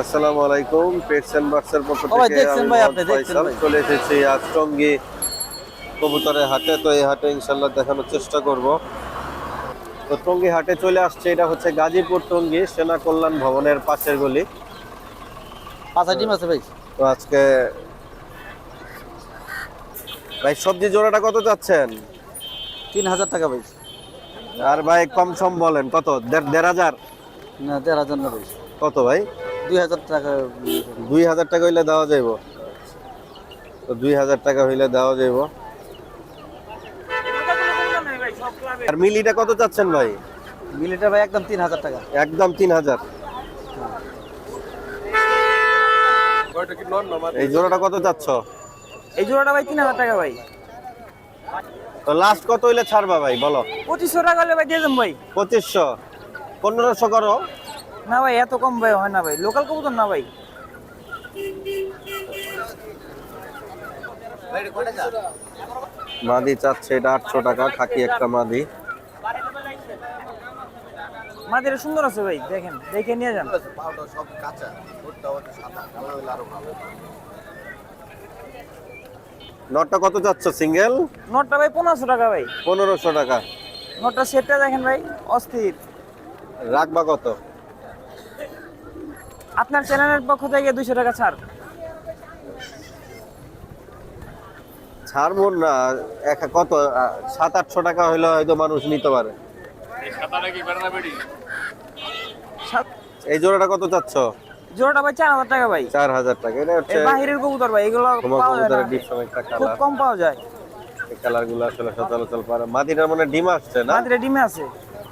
আসসালামু আলাইকুম pets and বার্ডসের পক্ষ থেকে দেখছেন আমি ভাই, আপনি দেখছেন ফয়সাল চলে এসেছি আজ টঙ্গী কবুতরের হাটে তো এই হাটে ইনশাল্লাহ দেখানোর চেষ্টা করব। তো টঙ্গী হাটে চলে আসছে এটা হচ্ছে গাজীপুর টঙ্গী সেনা কল্যাণ ভবনের পাশের গলি। পাঁচা ডিম আছে ভাই। তো আজকে ভাই সবজি জোড়াটা কত যাচ্ছেন তিন হাজার টাকা ভাই। আর ভাই কম সম বলেন কত? দেড় দেড় হাজার? না দেড় হাজার না ভাই। কত ভাই? দুই হাজার টাকা দুই হাজার টাকা হইলে দেওয়া যাইব। তো দুই হাজার টাকা হইলে দেওয়া যাইব। আর মিলিটা কত চাচ্ছেন ভাই? মিলিটার ভাই একদম তিন হাজার টাকা। একদম তিন হাজার। এই জোড়াটা কত চাচ্ছ? এই জোড়াটা ভাই তিন হাজার টাকা ভাই। তো লাস্ট কত হইলে ছাড়বা ভাই? বলো। পঁচিশশো টাকা হলে ভাই দিয়ে দেন ভাই। পঁচিশশো। পনেরোশো করো। না ভাই এত কম ভাই হয় না ভাই। লোকাল কবুতর না ভাই। মাদি চাচ্ছে এটা আটশো টাকা খাকি একটা মাদি। মাদের সুন্দর আছে ভাই দেখেন দেখে নিয়ে যান। নটটা কত যাচ্ছে সিঙ্গেল? নটটা ভাই পনেরোশো টাকা ভাই। পনেরোশো টাকা। নটটা সেটটা দেখেন ভাই অস্থির। রাখবা কত? আপনার চ্যানেলের পক্ষ থেকে দুইশো টাকা ছাড়। ছাড়বো না এক কত সাত আটশো টাকা হইলে হয়তো মানুষ নিতে পারে। এই জোড়াটা কত চাচ্ছ? জোড়াটা ভাই চার হাজার টাকা ভাই। চার হাজার টাকা এটা হচ্ছে বাহিরের কবুতর ভাই এগুলো পাওয়া যায় না। খুব কম পাওয়া যায়। কালারগুলো আসলে পারে। মাদিনার মানে ডিম আসছে না? মাদের ডিমে আছে।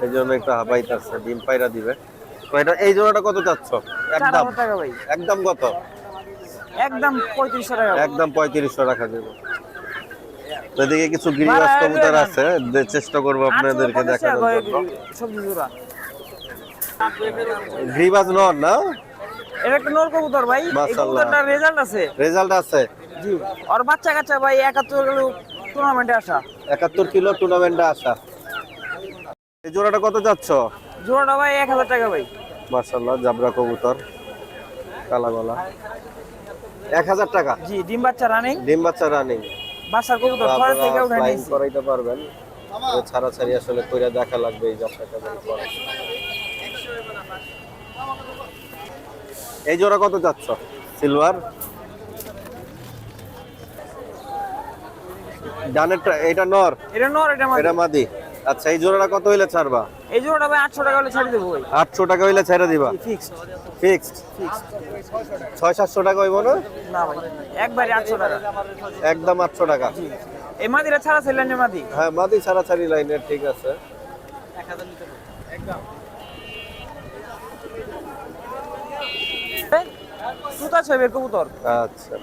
এই জন্য একটু হাবাইতেছে ডিম পাইরা দিবে। তো এটা এই জোড়াটা কত চাচ্ছ? একদম। টাকা ভাই। একদম কত? একদম পঁয়ত্রিশশো টাকা। একদম পঁয়ত্রিশশো টাকা দেবো। তো এদিকে কিছু গিরিবাস কবুতর আছে চেষ্টা করব আপনাদেরকে দেখানোর জন্য। সবজি জোড়া। গ্রিবাস নন না? এটা একটা নর কবুতর ভাই। এই কবুতরটার রেজাল্ট আছে। রেজাল্ট আছে? জি। আর বাচ্চা কাচ্চা ভাই একাত্তর গেল টুর্নামেন্টে আসা। একাত্তর কিলো টুর্নামেন্টে আসা। এই জোড়াটা কত যাচ্ছ জোড়াটা ভাই এক হাজার টাকা ভাই। মার্শাল্লাহ জাবরা কবুতর কালা গলা। এক হাজার টাকা। জি ডিম বাচ্চা রানিং ডিম বাচ্চা রানিং বাচ্চার কবুতর ঘর থেকে উঠে ফ্লাইং নিয়েছি করাইতে পারবেন। ছাড়া ছাড়ি আসলে কইরা দেখা লাগবে এই কেমন করে এই জোড়া কত যাচ্ছ সিলভার? ডানেরটা এটা নর? এটা নর এটা মাদি। আচ্ছা এই জোড়াটা কত হইলে ছাড়বা? এই জোড়াটা ভাই আটশো টাকা হলে ছাড়ি দেবো ভাই। আটশো টাকা হইলে ছেড়ে দিবা? ফিক্সড ফিক্সড ছয় সাতশো টাকা হইব না? না ভাই একবারে আটশো টাকা। একদম আটশো টাকা। এই মাদিরা ছাড়া ছিলেন যে মাদি? হ্যাঁ মাদি ছাড়া ছাড়ি লাইনের ঠিক আছে। 1000 নিতে একদম সুতা ছবির কবুতর। আচ্ছা।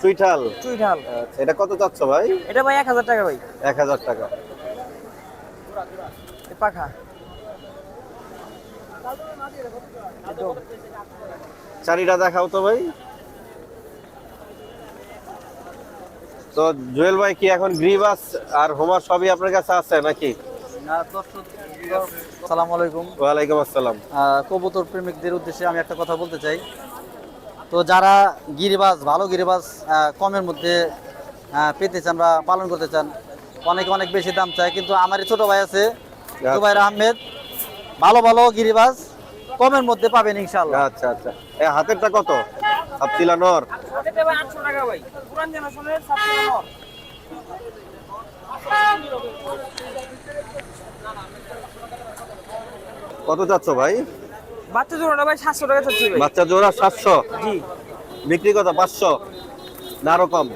চুইঠাল? চুইঠাল। আচ্ছা এটা কত চাচ্ছ ভাই? এটা ভাই এক হাজার টাকা ভাই। এক হাজার টাকা। এই পাখা। চারিটা দেখাও তো ভাই। তো জুয়েল ভাই কি এখন গ্রিবাস আর হোমার সবই আপনার কাছে আছে নাকি? সালাম আলাইকুম। ওয়ালাইকুম আসসালাম। কবুতর প্রেমিকদের উদ্দেশ্যে আমি একটা কথা বলতে চাই। তো যারা গিরিবাজ ভালো গিরিবাজ আহ, কমের মধ্যে পেতে চান বা পালন করতে চান অনেক অনেক বেশি দাম চায় কিন্তু আমার ছোট ভাই আছে জুবাইর আহমেদ। ভালো ভালো গিরিবাজ কমের মধ্যে পাবেন ইনশাল্লাহ আচ্ছা আচ্ছা। এই হাতেরটা কত? হাফতিলা নর। ভাই আটশো টাকা ভাই পুরান জেনারেশনের সাতশো নর কত চাচ্ছ ভাই? বাচ্চা জোড়াটা ভাই সাতশো টাকা চাচ্ছি ভাই। বাচ্চা জোড়া সাতশো। জি। বিক্রি কত? পাঁচশো। না আরও কম।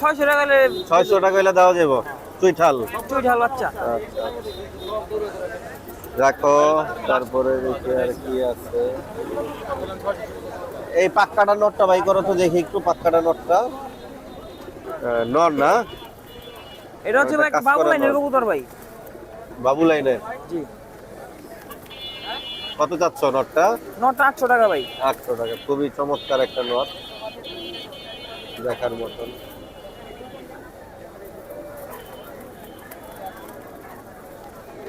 ছয়শো টাকা হলে ছয়শো টাকা হইলে দেওয়া যাব চুইঠাল চুইঠাল বাচ্চা আচ্ছা। রাখো তারপরে দেখি আর কি আছে। এই পাক্কাটা নোটটা ভাই করো তো দেখি একটু পাক্কাটা নোটটা। নর না? এটা হচ্ছে ভাই বাবু লাইনের কবুতর ভাই। বাবু লাইনের জি। কত চাচ্ছ নটটা? নটা আটশো টাকা ভাই। আটশো টাকা। খুবই চমৎকার একটা নট। দেখার মতন।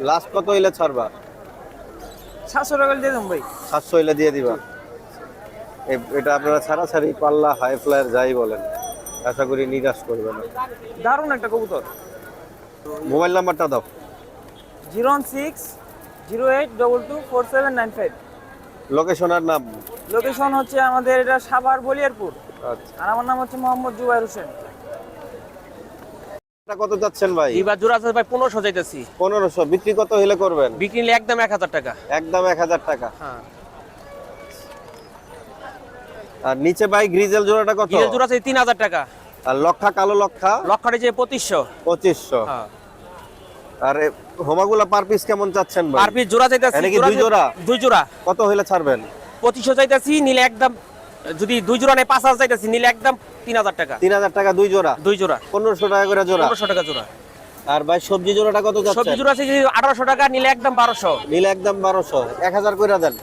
লাস্ট কত হইলে ছাড়বা? সাতশো টাকা দিয়ে দেবো ভাই। সাতশো হইলে দিয়ে দিবা। এটা আপনারা ছাড়াছাড়ি পাল্লা হাই ফ্লায়ার যাই বলেন। আশা করি নিরাশ করবে না। দারুণ একটা কবুতর। মোবাইল নাম্বারটা দাও। Zero one six zero eight double two four seven nine five. Location আর নাম। লোকেশন হচ্ছে আমাদের এটা সাভার বলিয়ারপুর। আচ্ছা। আর আমার নাম হচ্ছে মোহাম্মদ জুবাইর হোসেন। কত যাচ্ছেন ভাই? এবার জোড়া আছে ভাই পনেরোশো যাইতেছি। পনেরোশো। বিক্রি কত হলে করবেন? বিক্রি নিলে একদম এক হাজার টাকা। একদম এক হাজার টাকা। হ্যাঁ। আর নিচে ভাই গ্রিজেল জোড়াটা কত? গিরেল জোড়া আছে তিন হাজার টাকা। আর লক্ষা কালো লক্ষা? লক্ষাটি যে পঁচিশশো। পঁচিশশো। হ্যাঁ। আর হোমাগুলা পার পিস কেমন চাচ্ছেন ভাই? পার পিস জোড়া চাইতেছি এনে কি দুই জোড়া? দুই জোড়া। কত হলে ছাড়বেন? চাইতেছি নিলে একদম যদি দুই জোড়া নেই পাঁচ হাজার চাইতেছি নিলে একদম তিন হাজার টাকা। তিন হাজার টাকা দুই জোড়া? দুই জোড়া। পনেরোশো টাকা করে জোড়া। পনেরোশো টাকা জোড়া। আর ভাই সবজি জোড়াটা কত সবজি জোড়া আছে আঠারোশো টাকা নিলে একদম বারোশো। নিলে একদম বারোশো। এক হাজার করে দেন।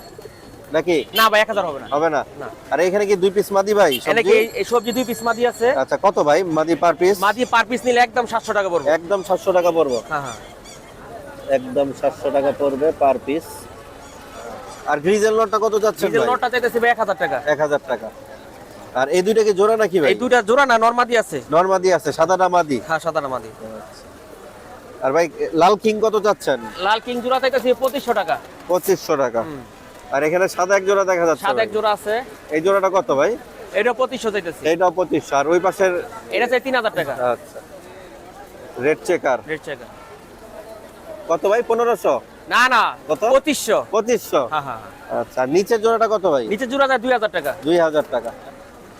নাকি? না ভাই এক হাজার হবে না। হবে না? না। আর এখানে কি দুই পিস মাদি ভাই? সবজি? এই- এই সবজি দুই পিস মাদি আছে? আচ্ছা কত ভাই মাদি পার পিস মাদি পার পিস নিলে একদম সাতশো টাকা পড়বে। একদম সাতশো টাকা পড়ব। হ্যাঁ হ্যাঁ। একদম সাতশো টাকা পড়বে পার পিস আর গ্রিজেল নোটটা কত যাচ্ছে ডিজেল নোটটা চাইতেছি ভাই এক হাজার টাকা। এক হাজার টাকা। আর এই দুইটা কি জোড়া নাকি ভাই? এই দুইটা জোড়া না নর্মাদি আছে? নর্মাদি আছে সাদাটা মাদি? হ্যাঁ সাদা মাদি। আর ভাই লাল কিং কত যাচ্ছেন লাল কিং জোড়া চাইতেছি পঁচিশশো টাকা। পঁচিশশো টাকা। আর এখানে সাদা এক জোড়া দেখা যাচ্ছে সাদা এক জোড়া আছে। এই জোড়াটা কত ভাই? এটা পঁচিশশো চাইতেছি। এইটাও পঁচিশশো আর ওই পাশের এটা চাই তিন হাজার টাকা। আচ্ছা। রেড চেকার রেড চেকার কত ভাই পনেরোশো? না না কত? পঁচিশশো। পঁচিশশো? হ্যাঁ হ্যাঁ হ্যাঁ। আচ্ছা নিচের জোড়াটা কত ভাই? নিচে জোড়া যায় দুই হাজার টাকা। দুই হাজার টাকা।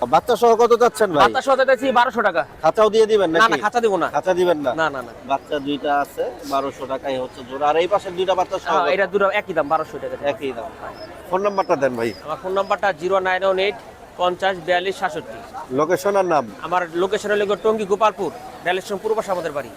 বাচ্চা সহ কত ভাই? বাতাস চাইতেছি বারোশো টাকা। খাঁচাও দিয়ে দিবেন নাকি না খাঁচা দিব না। খাঁচা দিবেন না? না না না। বাচ্চা দুইটা আছে বারোশো টাকাই হচ্ছে জোড়া। আর এই পাশের দুইটা বাচ্চা সহ হ্যাঁ, এটা দুটো একই দাম বারোশো টাকা একই দাম। ফোন নাম্বারটা দেন ভাই। আমার ফোন নাম্বারটা জিরো নাইন ওয়ান এইট পঞ্চাশ বিয়াল্লিশ সাতষট্টি। লোকেশন আর নাম? আমার লোকেশন হলো টঙ্গী গোপালপুর রেল স্টেশন পূর্বাশা আমাদের বাড়ি।